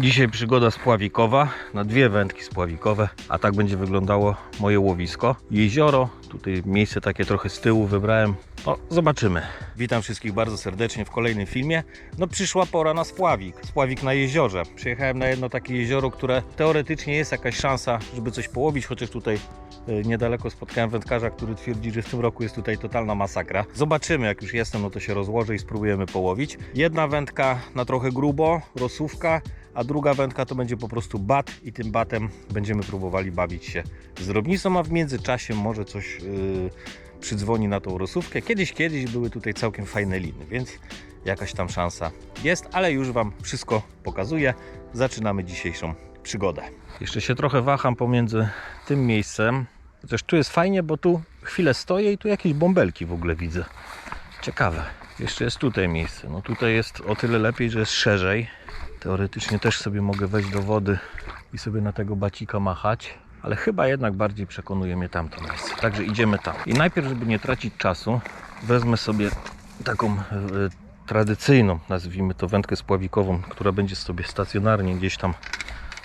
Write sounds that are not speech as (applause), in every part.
Dzisiaj przygoda spławikowa, na dwie wędki spławikowe, a tak będzie wyglądało moje łowisko. Jezioro, tutaj miejsce takie trochę z tyłu wybrałem. O, zobaczymy. Witam wszystkich bardzo serdecznie w kolejnym filmie. No przyszła pora na spławik, spławik na jeziorze. Przyjechałem na jedno takie jezioro, które teoretycznie jest jakaś szansa, żeby coś połowić, chociaż tutaj niedaleko spotkałem wędkarza, który twierdzi, że w tym roku jest tutaj totalna masakra. Zobaczymy, jak już jestem, no to się rozłożę i spróbujemy połowić. Jedna wędka na trochę grubo, rosówka, a druga wędka to będzie po prostu bat i tym batem będziemy próbowali bawić się z drobnicą, a w międzyczasie może coś yy, przydzwoni na tą rosówkę. Kiedyś, kiedyś były tutaj całkiem fajne liny, więc jakaś tam szansa jest, ale już Wam wszystko pokazuję. Zaczynamy dzisiejszą przygodę. Jeszcze się trochę waham pomiędzy tym miejscem, chociaż tu jest fajnie, bo tu chwilę stoję i tu jakieś bąbelki w ogóle widzę. Ciekawe. Jeszcze jest tutaj miejsce. No tutaj jest o tyle lepiej, że jest szerzej. Teoretycznie też sobie mogę wejść do wody i sobie na tego bacika machać, ale chyba jednak bardziej przekonuje mnie tamto miejsce. Także idziemy tam. I najpierw, żeby nie tracić czasu, wezmę sobie taką e, tradycyjną, nazwijmy to wędkę spławikową, która będzie sobie stacjonarnie gdzieś tam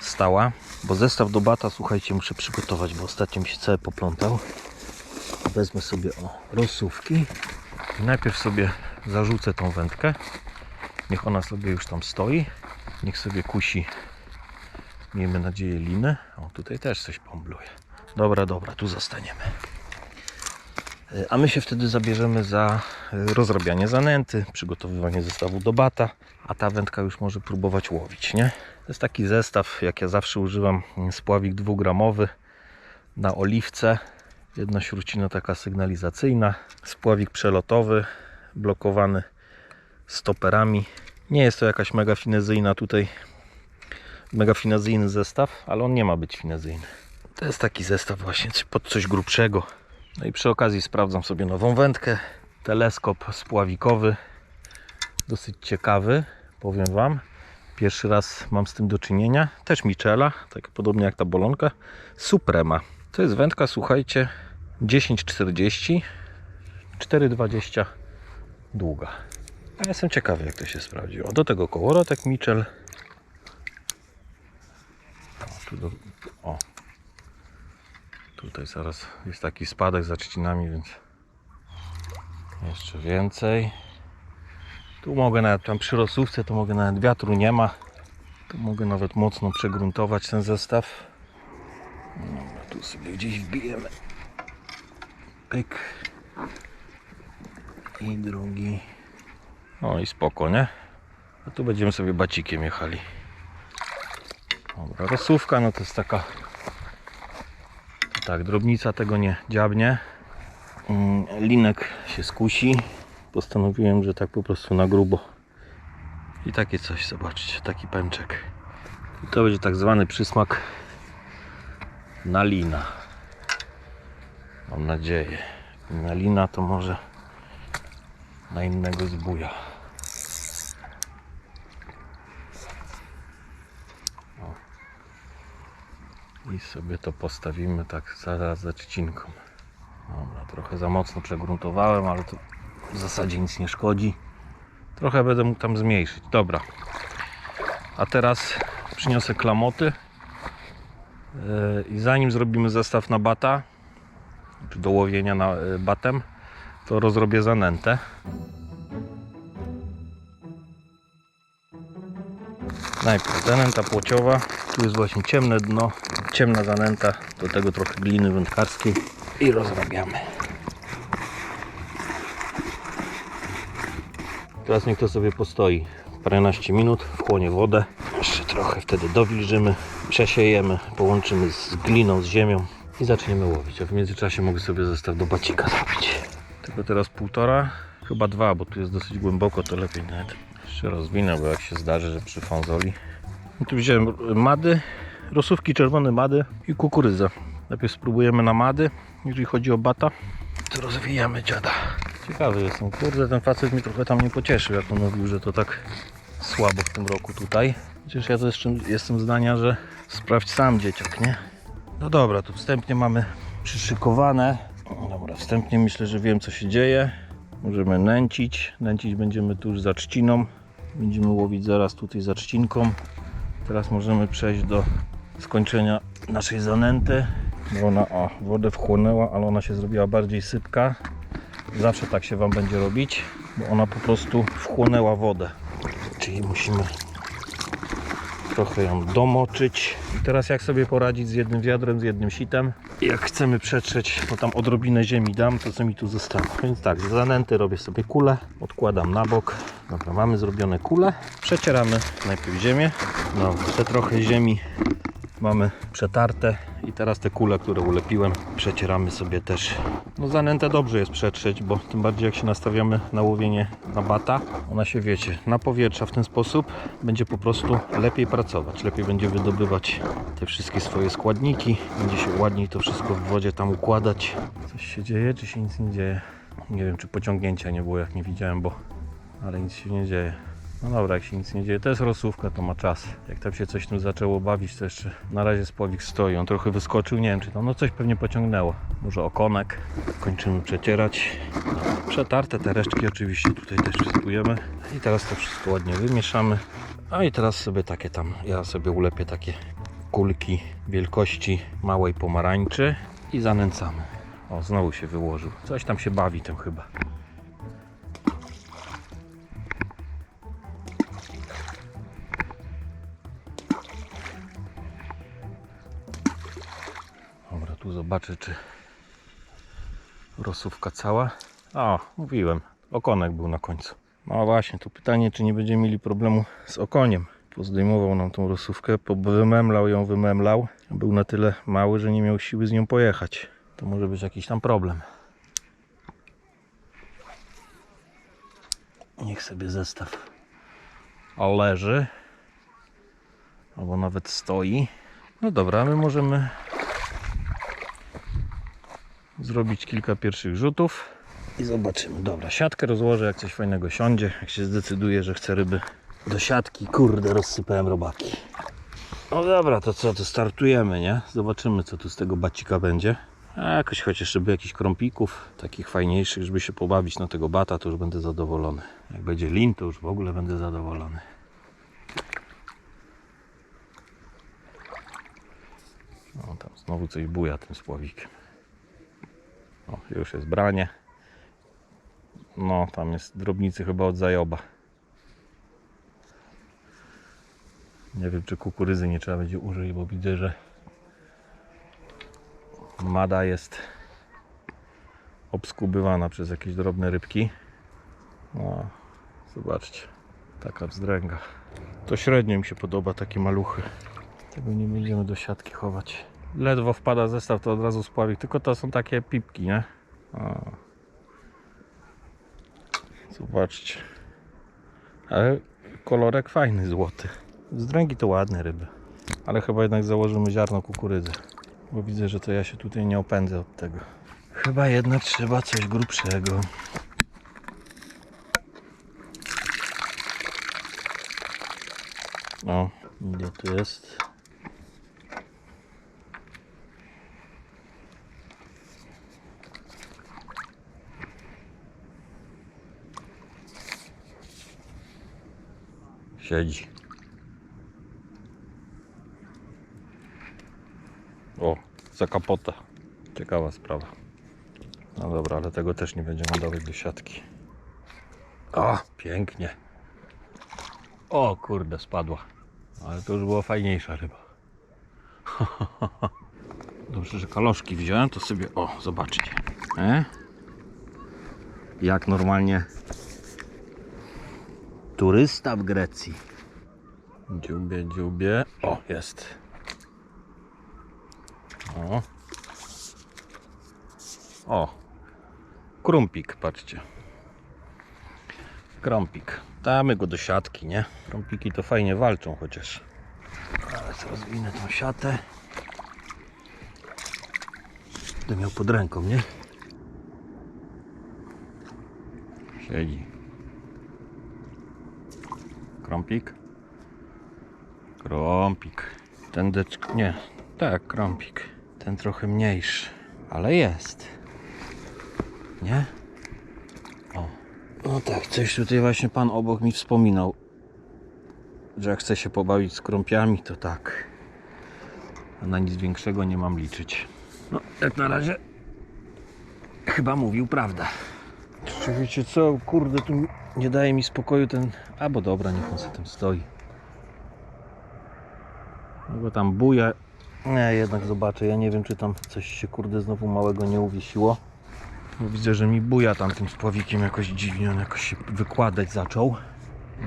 stała, bo zestaw do bata, słuchajcie, muszę przygotować, bo ostatnio mi się cały poplątał. Wezmę sobie o rozsówki i najpierw sobie zarzucę tą wędkę. Niech ona sobie już tam stoi. Niech sobie kusi, miejmy nadzieję, linę. O, tutaj też coś pombluje. Dobra, dobra, tu zostaniemy. E, A my się wtedy zabierzemy za e, rozrabianie zanęty, przygotowywanie zestawu do bata, a ta wędka już może próbować łowić, nie? To jest taki zestaw, jak ja zawsze używam, mm, spławik dwugramowy na oliwce, jedna śrucina taka sygnalizacyjna, spławik przelotowy, blokowany stoperami. Nie jest to jakaś mega finezyjna tutaj, mega finezyjny zestaw, ale on nie ma być finezyjny. To jest taki zestaw właśnie pod coś grubszego. No i przy okazji sprawdzam sobie nową wędkę. Teleskop spławikowy. Dosyć ciekawy, powiem Wam. Pierwszy raz mam z tym do czynienia. Też Michela, tak podobnie jak ta bolonka. Suprema. To jest wędka, słuchajcie, 1040, 420 długa. A jestem ciekawy, jak to się sprawdziło. Do tego kołorotek Mitchell. O, do, o. Tutaj zaraz jest taki spadek za trzcinami, więc jeszcze więcej. Tu mogę nawet, tam przy rosówce to mogę nawet wiatru nie ma. Tu mogę nawet mocno przegruntować ten zestaw. Dobra, tu sobie gdzieś wbijemy. Pyk. I drugi. No i spoko, nie? A tu będziemy sobie bacikiem jechali. Dobra, rosówka, no to jest taka tak, drobnica tego nie dziabnie. Mm, Linek się skusi. Postanowiłem, że tak po prostu na grubo. I takie coś, zobaczcie, taki pęczek. I to będzie tak zwany przysmak na lina. Mam nadzieję. Na lina to może na innego zbuja. I sobie to postawimy tak zaraz za trzcinką. Dobra, trochę za mocno przegruntowałem, ale to w zasadzie nic nie szkodzi. Trochę będę mógł tam zmniejszyć. Dobra. A teraz przyniosę klamoty. Yy, I zanim zrobimy zestaw na bata, czy do łowienia na yy, batem, to rozrobię zanętę. Najpierw zanęta płociowa. Tu jest właśnie ciemne dno, ciemna zanęta, do tego trochę gliny wędkarskiej i rozrabiamy. Teraz niech to sobie postoi paręnaście minut, wchłonie wodę. Jeszcze trochę wtedy dowilżymy, przesiejemy, połączymy z gliną, z ziemią i zaczniemy łowić. A w międzyczasie mogę sobie zestaw do bacika zrobić. Tego teraz półtora, chyba dwa, bo tu jest dosyć głęboko, to lepiej nawet jeszcze rozwinę, bo jak się zdarzy, że przy fonzoli. I tu wziąłem mady, rosówki czerwone mady i kukurydzę. Najpierw spróbujemy na mady, jeżeli chodzi o bata. To rozwijamy dziada. Ciekawy jestem, kurde, ten facet mnie trochę tam nie pocieszył, jak on mówił, że to tak słabo w tym roku tutaj. Chociaż ja jeszcze jestem zdania, że sprawdź sam dzieciak, nie? No dobra, tu wstępnie mamy przyszykowane. Dobra, wstępnie myślę, że wiem co się dzieje. Możemy nęcić. Nęcić będziemy tu już za trzciną. Będziemy łowić zaraz tutaj za trzcinką. Teraz możemy przejść do skończenia naszej zanęty. Ona o, wodę wchłonęła, ale ona się zrobiła bardziej sypka. Zawsze tak się Wam będzie robić, bo ona po prostu wchłonęła wodę. Czyli musimy trochę ją domoczyć. I teraz jak sobie poradzić z jednym wiadrem, z jednym sitem? Jak chcemy przetrzeć, bo tam odrobinę ziemi dam, to co mi tu zostało. Więc tak, z zanęty robię sobie kulę, odkładam na bok. Dobra, mamy zrobione kule. Przecieramy najpierw ziemię. No, te trochę ziemi mamy przetarte i teraz te kule, które ulepiłem, przecieramy sobie też. No zanętę dobrze jest przetrzeć, bo tym bardziej jak się nastawiamy na łowienie na bata, ona się wiecie, napowietrza w ten sposób, będzie po prostu lepiej pracować, lepiej będzie wydobywać te wszystkie swoje składniki, będzie się ładniej to wszystko w wodzie tam układać. Coś się dzieje, czy się nic nie dzieje? Nie wiem, czy pociągnięcia nie było, jak nie widziałem, bo ale nic się nie dzieje. No dobra, jak się nic nie dzieje, to jest rosówka, to ma czas. Jak tam się coś tym zaczęło bawić, to jeszcze na razie spławik stoi. On trochę wyskoczył, nie wiem czy tam, no coś pewnie pociągnęło. Może okonek. Kończymy przecierać. Przetarte te resztki oczywiście tutaj też wszystkujemy. I teraz to wszystko ładnie wymieszamy. A i teraz sobie takie tam, ja sobie ulepię takie kulki wielkości małej pomarańczy i zanęcamy. O, znowu się wyłożył. Coś tam się bawi tym chyba. Tu zobaczę, czy rosówka cała. O, mówiłem, okonek był na końcu. No właśnie, tu pytanie, czy nie będziemy mieli problemu z okoniem. Pozdejmował nam tą rosówkę, wymemlał ją, wymemlał. Był na tyle mały, że nie miał siły z nią pojechać. To może być jakiś tam problem. Niech sobie zestaw leży. Albo nawet stoi. No dobra, my możemy zrobić kilka pierwszych rzutów i zobaczymy. Dobra, siatkę rozłożę, jak coś fajnego siądzie, jak się zdecyduje, że chce ryby do siatki. Kurde, rozsypałem robaki. No dobra, to co, to startujemy, nie? Zobaczymy, co tu z tego bacika będzie. A jakoś chociaż żeby jakichś krąpików, takich fajniejszych, żeby się pobawić na tego bata, to już będę zadowolony. Jak będzie lin, to już w ogóle będę zadowolony. O, tam znowu coś buja tym spławikiem. O, już jest branie. No, tam jest drobnicy chyba od zajoba. Nie wiem, czy kukurydzy nie trzeba będzie użyć, bo widzę, że mada jest obskubywana przez jakieś drobne rybki. No, zobaczcie, taka wzdręga. To średnio mi się podoba, takie maluchy. Tego nie będziemy do siatki chować. Ledwo wpada zestaw, to od razu spławik. Tylko to są takie pipki, nie? O. Zobaczcie. Ale kolorek fajny, złoty. Zdręgi to ładne ryby. Ale chyba jednak założymy ziarno kukurydzy. Bo widzę, że to ja się tutaj nie opędzę od tego. Chyba jednak trzeba coś grubszego. O, gdzie tu jest? Siedzi. O, za kapotę. Ciekawa sprawa. No dobra, ale tego też nie będziemy dawać do siatki. O, pięknie. O kurde, spadła. Ale to już była fajniejsza ryba. (laughs) Dobrze, że kaloszki wziąłem, to sobie, o, zobaczcie. E? Jak normalnie turysta w Grecji. Dziubie, dziubie. O, jest. O. O. Krumpik, patrzcie. Krąpik. Damy go do siatki, nie? Krąpiki to fajnie walczą chociaż. Teraz rozwinę tą siatę. Będę miał pod ręką, nie? Siedzi. Krąpik. Krąpik. Ten deczk... Nie. Tak, krąpik. Ten trochę mniejszy. Ale jest. Nie? O. No tak, coś tutaj właśnie pan obok mi wspominał. że jak się pobawić z krąpiami, to tak. A na nic większego nie mam liczyć. No, jak na razie chyba mówił prawdę. Czy wiecie co, kurde, tu nie daje mi spokoju ten... A bo dobra, niech on sobie tym stoi. No bo tam buja. Nie, jednak zobaczę. Ja nie wiem, czy tam coś się kurde znowu małego nie uwiesiło. Bo widzę, że mi buja tam tym spławikiem jakoś dziwnie. On jakoś się wykładać zaczął.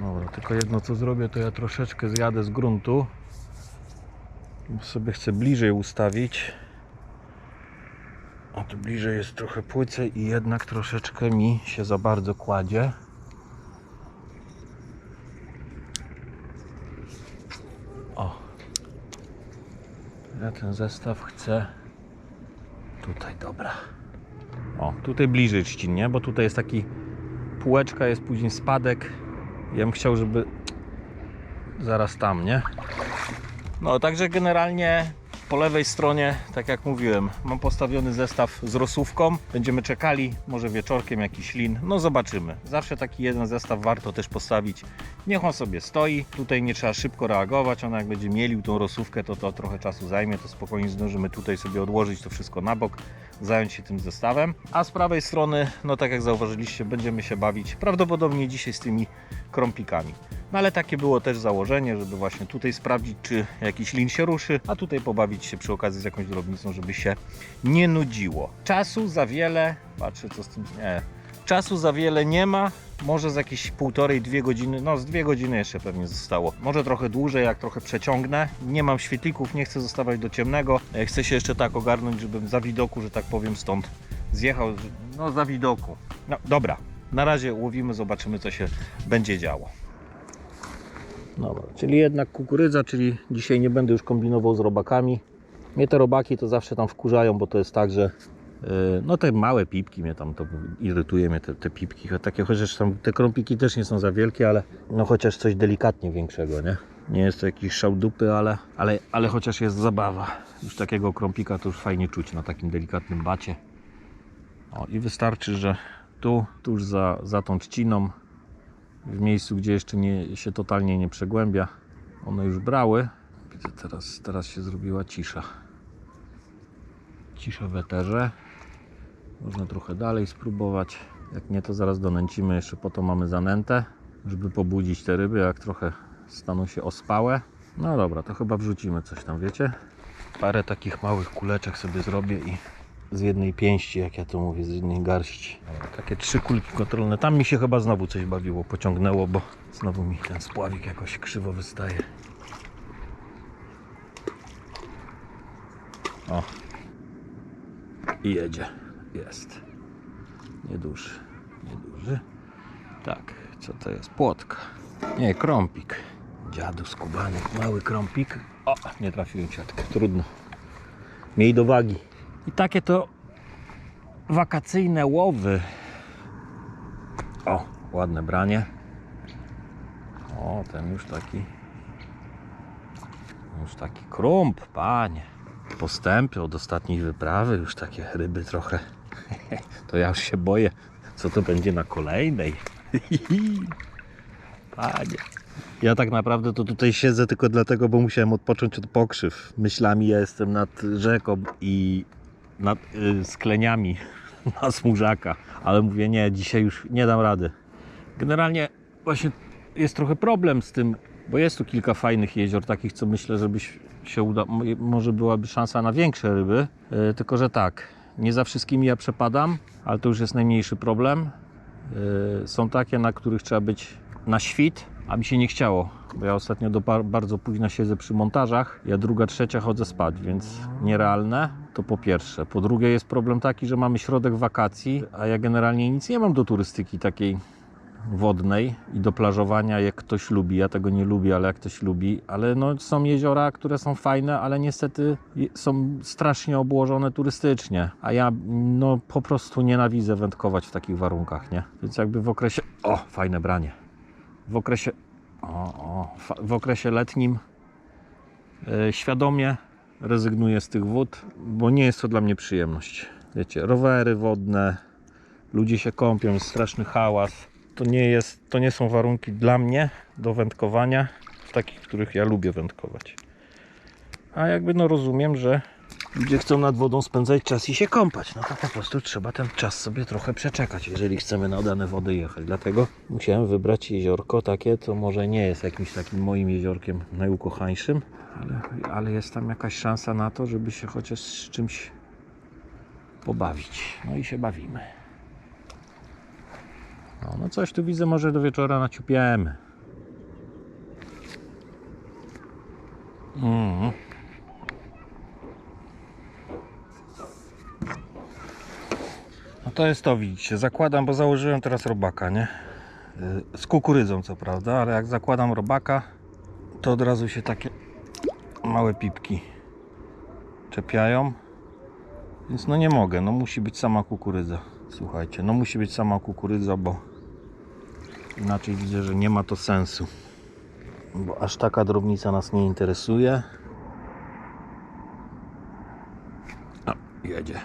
Dobra, tylko jedno co zrobię, to ja troszeczkę zjadę z gruntu. Bo sobie chcę bliżej ustawić. A tu bliżej jest trochę płyce i jednak troszeczkę mi się za bardzo kładzie. Ten zestaw chcę tutaj, dobra. O, tutaj bliżej trzcin, nie? Bo tutaj jest taki półeczka, jest później spadek. Ja bym chciał, żeby zaraz tam, nie? No, także generalnie po lewej stronie, tak jak mówiłem, mam postawiony zestaw z rosówką. Będziemy czekali, może wieczorkiem jakiś lin. No zobaczymy. Zawsze taki jeden zestaw warto też postawić. Niech on sobie stoi. Tutaj nie trzeba szybko reagować. Ona jak będzie mielił tą rosówkę, to to trochę czasu zajmie. To spokojnie zdążymy tutaj sobie odłożyć to wszystko na bok, zająć się tym zestawem. A z prawej strony, no tak jak zauważyliście, będziemy się bawić prawdopodobnie dzisiaj z tymi krąpikami. No ale takie było też założenie, żeby właśnie tutaj sprawdzić, czy jakiś lin się ruszy, a tutaj pobawić się przy okazji z jakąś drobnicą, żeby się nie nudziło. Czasu za wiele, patrzę co z tym, nie, czasu za wiele nie ma, może z jakieś półtorej, dwie godziny, no z dwie godziny jeszcze pewnie zostało. Może trochę dłużej, jak trochę przeciągnę. Nie mam świetlików, nie chcę zostawać do ciemnego. E, Chcę się jeszcze tak ogarnąć, żebym za widoku, że tak powiem, stąd zjechał. No za widoku. No dobra, na razie łowimy, zobaczymy co się będzie działo. Dobra, czyli jednak kukurydza, czyli dzisiaj nie będę już kombinował z robakami. Mnie te robaki to zawsze tam wkurzają, bo to jest tak, że no te małe pipki mnie tam to irytuje mnie te, te pipki. Takie chociaż tam te krąpiki też nie są za wielkie, ale no chociaż coś delikatnie większego, nie? Nie jest to jakiś szał dupy, ale, ale, ale chociaż jest zabawa. Już takiego krąpika to już fajnie czuć na takim delikatnym bacie. O, i wystarczy, że tu, tuż za, za tą trzciną w miejscu, gdzie jeszcze nie, się totalnie nie przegłębia. One już brały. Widzę, teraz, teraz się zrobiła cisza. Cisza w eterze. Można trochę dalej spróbować. Jak nie, to zaraz donęcimy. Jeszcze po to mamy zanętę, żeby pobudzić te ryby, jak trochę staną się ospałe. No dobra, to chyba wrzucimy coś tam, wiecie? Parę takich małych kuleczek sobie zrobię i z jednej pięści, jak ja to mówię, z jednej garści. Takie trzy kulki kontrolne. Tam mi się chyba znowu coś bawiło, pociągnęło, bo znowu mi ten spławik jakoś krzywo wystaje. O. I jedzie. Jest. Nieduży. Nieduży. Tak, co to jest? Płotka. Nie, krąpik. Dziadu skubany, mały krąpik. O, nie trafiłem ciatkę. Trudno. Miej do wagi. I takie to wakacyjne łowy. O, ładne branie. O, ten już taki. Już taki krąb, panie. Postępy od ostatniej wyprawy, już takie ryby trochę. To ja już się boję, co to będzie na kolejnej. Panie. Ja tak naprawdę to tutaj siedzę tylko dlatego, bo musiałem odpocząć od pokrzyw. Myślami ja jestem nad rzeką i nad y, skleniami (laughs) na smużaka. Ale mówię, nie, dzisiaj już nie dam rady. Generalnie właśnie jest trochę problem z tym, bo jest tu kilka fajnych jezior, takich, co myślę, żebyś się uda, mo- może byłaby szansa na większe ryby. Y, tylko, że tak, nie za wszystkimi ja przepadam, ale to już jest najmniejszy problem. Y, są takie, na których trzeba być na świt, a mi się nie chciało, bo ja ostatnio do bar- bardzo późno siedzę przy montażach, ja druga, trzecia chodzę spać, więc nierealne, to po pierwsze. Po drugie jest problem taki, że mamy środek wakacji, a ja generalnie nic nie mam do turystyki takiej wodnej i do plażowania, jak ktoś lubi. Ja tego nie lubię, ale jak ktoś lubi. Ale no, są jeziora, które są fajne, ale niestety są strasznie obłożone turystycznie. A ja no, po prostu nienawidzę wędkować w takich warunkach, nie? Więc jakby w okresie... O, fajne branie. W okresie... O, o, w okresie letnim e, świadomie rezygnuję z tych wód, bo nie jest to dla mnie przyjemność. Wiecie, rowery wodne, ludzie się kąpią, jest straszny hałas. To nie, jest, to nie są warunki dla mnie do wędkowania. w takich, których ja lubię wędkować. A jakby no rozumiem, że ludzie chcą nad wodą spędzać czas i się kąpać. No to po prostu trzeba ten czas sobie trochę przeczekać, jeżeli chcemy na dane wody jechać. Dlatego musiałem wybrać jeziorko takie, co może nie jest jakimś takim moim jeziorkiem najukochańszym, ale, ale jest tam jakaś szansa na to, żeby się chociaż z czymś pobawić. No i się bawimy. No, no coś tu widzę, może do wieczora naciupiemy. Mm. No to jest to, widzicie. Zakładam, bo założyłem teraz robaka, nie? Y, Z kukurydzą, co prawda, ale jak zakładam robaka, to od razu się takie małe pipki czepiają. Więc no nie mogę, no musi być sama kukurydza. Słuchajcie, no musi być sama kukurydza, bo inaczej widzę, że nie ma to sensu. Bo aż taka drobnica nas nie interesuje. O, jedzie.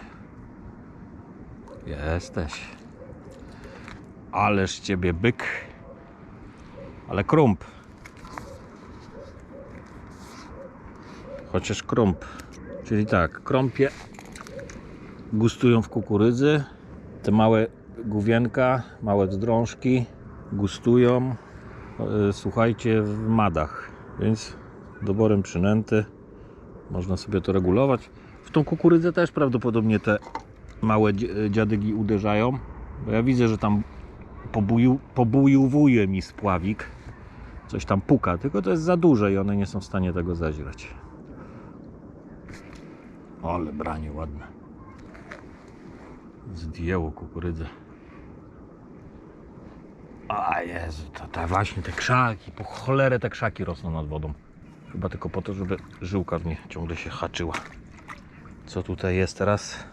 Jesteś. Ależ ciebie byk. Ale krump. Chociaż krump. Czyli tak, krąpie gustują w kukurydzy. Te małe główienka, małe drążki gustują, e, słuchajcie, w madach. Więc doborem przynęty można sobie to regulować. W tą kukurydzę też prawdopodobnie te małe dzi- dziadygi uderzają. Bo ja widzę, że tam pobuju, pobujowuje mi spławik. Coś tam puka, tylko to jest za duże i one nie są w stanie tego zaźrać. Ale branie ładne. Zdjęło kukurydzę. A Jezu, to, właśnie te krzaki, po cholerę te krzaki rosną nad wodą. Chyba tylko po to, żeby żyłka w nie ciągle się haczyła. Co tutaj jest teraz?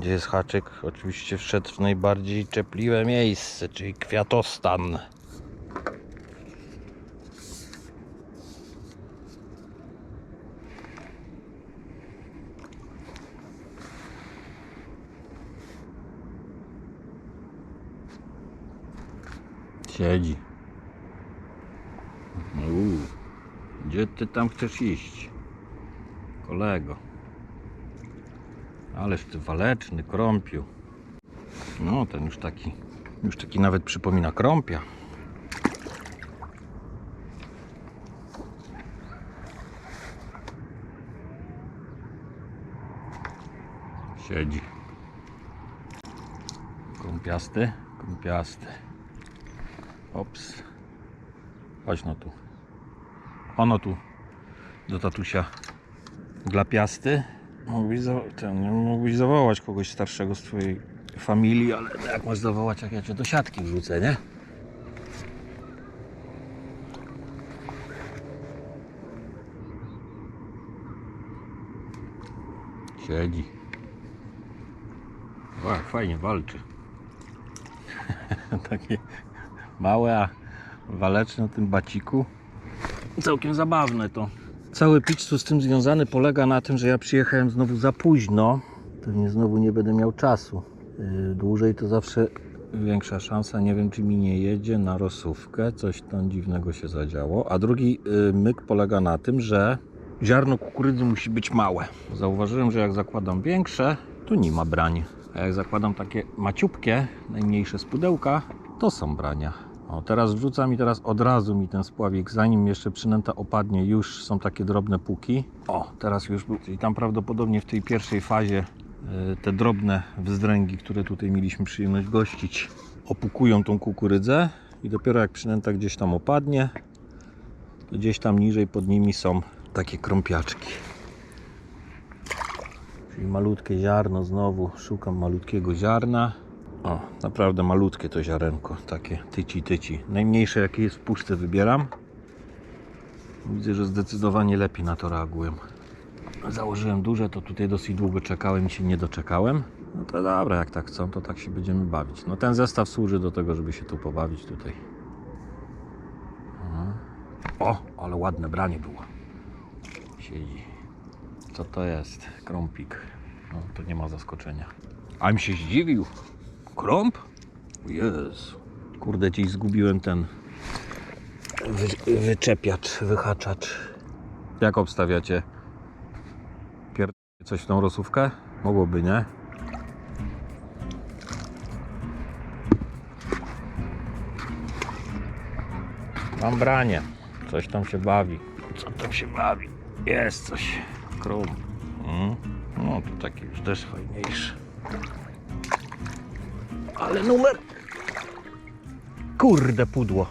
Gdzie jest haczyk? Oczywiście wszedł w najbardziej czepliwe miejsce, czyli kwiatostan. Siedzi. Gdzie ty tam chcesz iść? Kolego. Ależ ty waleczny, krąpiu. No, ten już taki, już taki nawet przypomina krąpia. Siedzi. Krąpiasty, krąpiasty. Ops. Chodź no tu. Ono tu. Do tatusia. Glapiasty. Mógłbyś, mógłbyś zawołać kogoś starszego z twojej familii, ale jak masz zawołać, jak ja cię do siatki wrzucę, nie? Siedzi. O, fajnie walczy. (laughs) Takie małe, a waleczne na tym baciku. Całkiem zabawne to. Cały pitch tu z tym związany polega na tym, że ja przyjechałem znowu za późno. Pewnie znowu nie będę miał czasu. Yy, Dłużej to zawsze większa szansa. Nie wiem, czy mi nie jedzie na rosówkę. Coś tam dziwnego się zadziało. A drugi yy, myk polega na tym, że ziarno kukurydzy musi być małe. Zauważyłem, że jak zakładam większe, to nie ma brań. A jak zakładam takie maciupkie, najmniejsze z pudełka, to są brania. O, teraz wrzucam i teraz od razu mi ten spławik, zanim jeszcze przynęta opadnie, już są takie drobne puki. O, teraz już. Czyli tam prawdopodobnie w tej pierwszej fazie e, te drobne wzdręgi, które tutaj mieliśmy przyjemność gościć, opukują tą kukurydzę i dopiero jak przynęta gdzieś tam opadnie, to gdzieś tam niżej pod nimi są takie krąpiaczki. Czyli malutkie ziarno znowu, szukam malutkiego ziarna. O, naprawdę malutkie to ziarenko, takie tyci tyci. Najmniejsze jakie jest w puszce wybieram. Widzę, że zdecydowanie lepiej na to reagują. Założyłem duże, to tutaj dosyć długo czekałem i się nie doczekałem. No to dobra, jak tak chcą, to tak się będziemy bawić. No ten zestaw służy do tego, żeby się tu pobawić tutaj. O, ale ładne branie było. Siedzi. Co to jest? Krąpik. No, to nie ma zaskoczenia. A mi się zdziwił. Krąp? Jezu. Kurde, dziś zgubiłem ten wy, wyczepiacz, wyhaczacz. Jak obstawiacie? Pier... coś w tą rosówkę? Mogłoby, nie? Mam branie. Coś tam się bawi. Co tam się bawi? Jest coś. Krum. Mm. No to taki już też fajniejszy. Ale numer. Kurde pudło.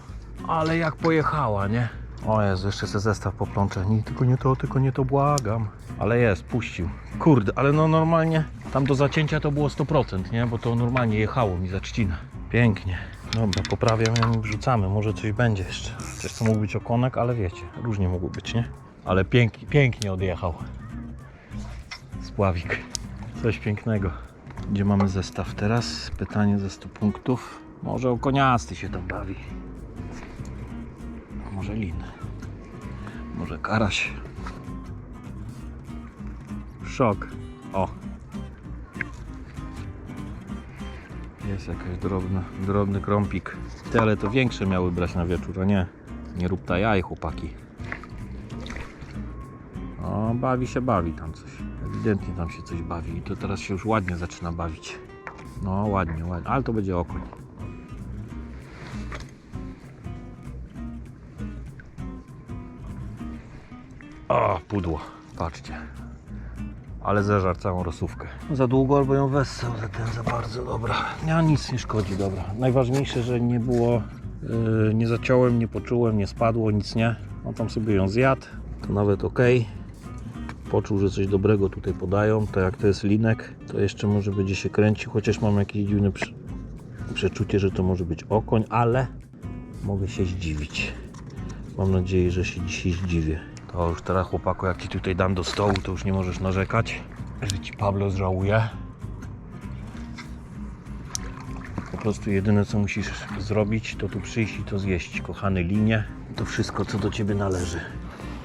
Ale jak pojechała, nie? O Jezu, jeszcze se zestaw poplączę. Nie, tylko nie to, tylko nie to, błagam. Ale jest, puścił. Kurde, ale no normalnie tam do zacięcia to było 100%, nie? Bo to normalnie jechało mi za trzcinę. Pięknie. Dobra, poprawiam ją i wrzucamy. Może coś będzie jeszcze. Coś co mógł być okonek, ale wiecie, różnie mogło być, nie? Ale pięknie, pięknie odjechał. Spławik. Coś pięknego. Gdzie mamy zestaw teraz? Pytanie ze 100 punktów. Może okoniasty się tam bawi. Może lin. Może karaś. Szok. O. Jest jakaś drobna, drobny krąpik. Ty, ale to większe miały brać na wieczór, a nie. Nie rób ta jaj, chłopaki. O, bawi się, bawi tam coś. Ewidentnie tam się coś bawi i to teraz się już ładnie zaczyna bawić. No, ładnie, ładnie, ale to będzie okoń. O, pudło, patrzcie. Ale zeżar całą rosówkę. Za długo albo ją wessał, za ten za bardzo, dobra. Ja nic nie szkodzi, dobra. Najważniejsze, że nie było, yy, nie zaciąłem, nie poczułem, nie spadło, nic nie. On tam sobie ją zjadł, to nawet ok. Poczuł, że coś dobrego tutaj podają, to jak to jest linek, to jeszcze może będzie się kręcił, chociaż mam jakieś dziwne przeczucie, że to może być okoń, ale mogę się zdziwić. Mam nadzieję, że się dzisiaj zdziwię. To już teraz chłopaku, jak ci tutaj dam do stołu, to już nie możesz narzekać, że ci Pablo zżałuje. Po prostu jedyne co musisz zrobić, to tu przyjść i to zjeść, kochany linie. To wszystko, co do ciebie należy.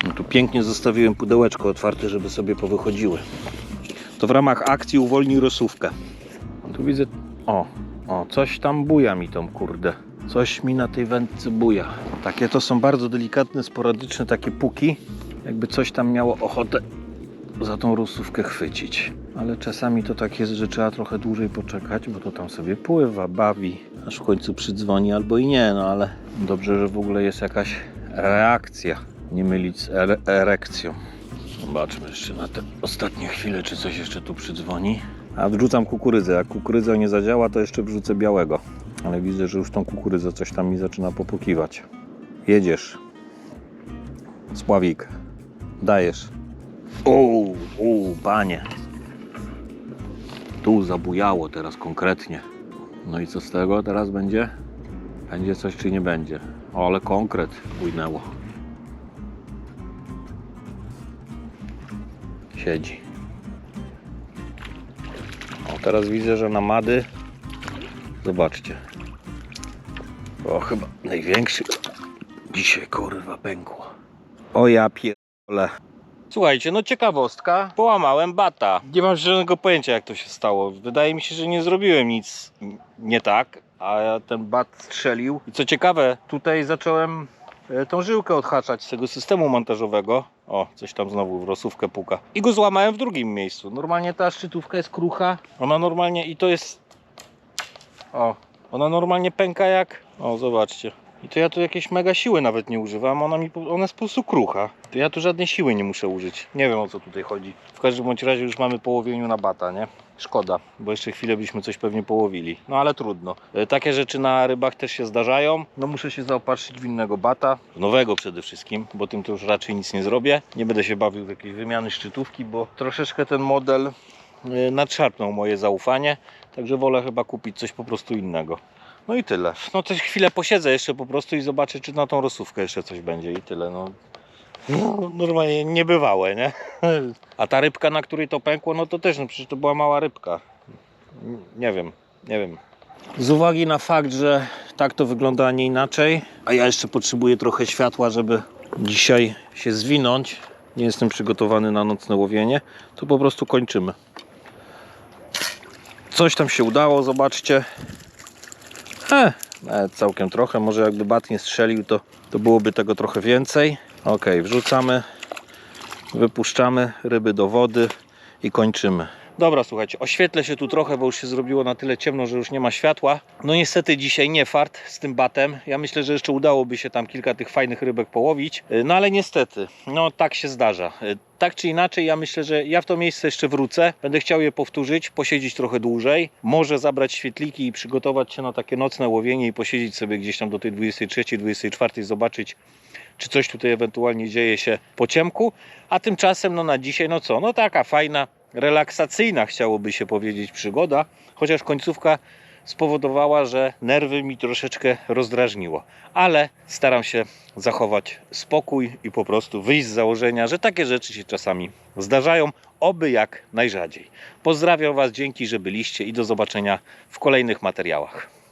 No tu pięknie zostawiłem pudełeczko otwarte, żeby sobie powychodziły. To w ramach akcji uwolnij rosówkę. Tu widzę, o, o, coś tam buja mi tą kurde. Coś mi na tej wędce buja. Takie to są bardzo delikatne, sporadyczne takie puki. Jakby coś tam miało ochotę za tą rosówkę chwycić. Ale czasami to tak jest, że trzeba trochę dłużej poczekać, bo to tam sobie pływa, bawi, aż w końcu przydzwoni albo i nie, no ale dobrze, że w ogóle jest jakaś reakcja. Nie mylić z ere- erekcją. Zobaczmy jeszcze na te ostatnie chwile, czy coś jeszcze tu przydzwoni. A wrzucam kukurydzę. Jak kukurydza nie zadziała, to jeszcze wrzucę białego. Ale widzę, że już tą kukurydzę coś tam mi zaczyna popukiwać. Jedziesz. Spławik. Dajesz. Uuu, uuu, panie. Tu zabujało teraz konkretnie. No i co z tego teraz będzie? Będzie coś czy nie będzie? O, ale konkret bujnęło. Siedzi. O, teraz widzę, że na mady. Zobaczcie. O, chyba największy. Dzisiaj kurwa pękło. O ja pierdolę. Słuchajcie, no ciekawostka. Połamałem bata. Nie mam żadnego pojęcia jak to się stało. Wydaje mi się, że nie zrobiłem nic nie tak, a ten bat strzelił. I co ciekawe, tutaj zacząłem tą żyłkę odhaczać z tego systemu montażowego. O, coś tam znowu w rosówkę puka. I go złamałem w drugim miejscu. Normalnie ta szczytówka jest krucha. Ona normalnie i to jest... O, ona normalnie pęka jak... O, zobaczcie. I to ja tu jakieś mega siły nawet nie używam, ona mi ona jest po prostu krucha. To ja tu żadnej siły nie muszę użyć. Nie wiem o co tutaj chodzi. W każdym bądź razie już mamy po łowieniu na bata, nie? Szkoda, bo jeszcze chwilę byśmy coś pewnie połowili. No ale trudno. E, Takie rzeczy na rybach też się zdarzają. No muszę się zaopatrzyć w innego bata. Nowego przede wszystkim, bo tym to już raczej nic nie zrobię. Nie będę się bawił w jakieś wymiany szczytówki, bo troszeczkę ten model e, nadszarpnął moje zaufanie. Także wolę chyba kupić coś po prostu innego. No i tyle. No to chwilę posiedzę jeszcze po prostu i zobaczę, czy na tą rosówkę jeszcze coś będzie i tyle. No, no normalnie niebywałe, nie? A ta rybka, na której to pękło, no to też, no przecież to była mała rybka. Nie wiem, nie wiem. Z uwagi na fakt, że tak to wygląda, a nie inaczej, a ja jeszcze potrzebuję trochę światła, żeby dzisiaj się zwinąć, nie jestem przygotowany na nocne łowienie, to po prostu kończymy. Coś tam się udało, zobaczcie. E, całkiem trochę. Może jakby bat nie strzelił, to, to byłoby tego trochę więcej. Ok, wrzucamy, wypuszczamy ryby do wody i kończymy. Dobra, słuchajcie, oświetlę się tu trochę, bo już się zrobiło na tyle ciemno, że już nie ma światła. No niestety dzisiaj nie fart z tym batem. Ja myślę, że jeszcze udałoby się tam kilka tych fajnych rybek połowić. Y, No ale niestety, no tak się zdarza. Y, Tak czy inaczej, ja myślę, że ja w to miejsce jeszcze wrócę. Będę chciał je powtórzyć, posiedzieć trochę dłużej. Może zabrać świetliki i przygotować się na takie nocne łowienie i posiedzieć sobie gdzieś tam do tej 23, 24, zobaczyć czy coś tutaj ewentualnie dzieje się po ciemku. A tymczasem, no na dzisiaj, no co, no taka fajna, relaksacyjna chciałoby się powiedzieć przygoda, chociaż końcówka spowodowała, że nerwy mi troszeczkę rozdrażniło. Ale staram się zachować spokój i po prostu wyjść z założenia, że takie rzeczy się czasami zdarzają, oby jak najrzadziej. Pozdrawiam Was, dzięki, że byliście i do zobaczenia w kolejnych materiałach.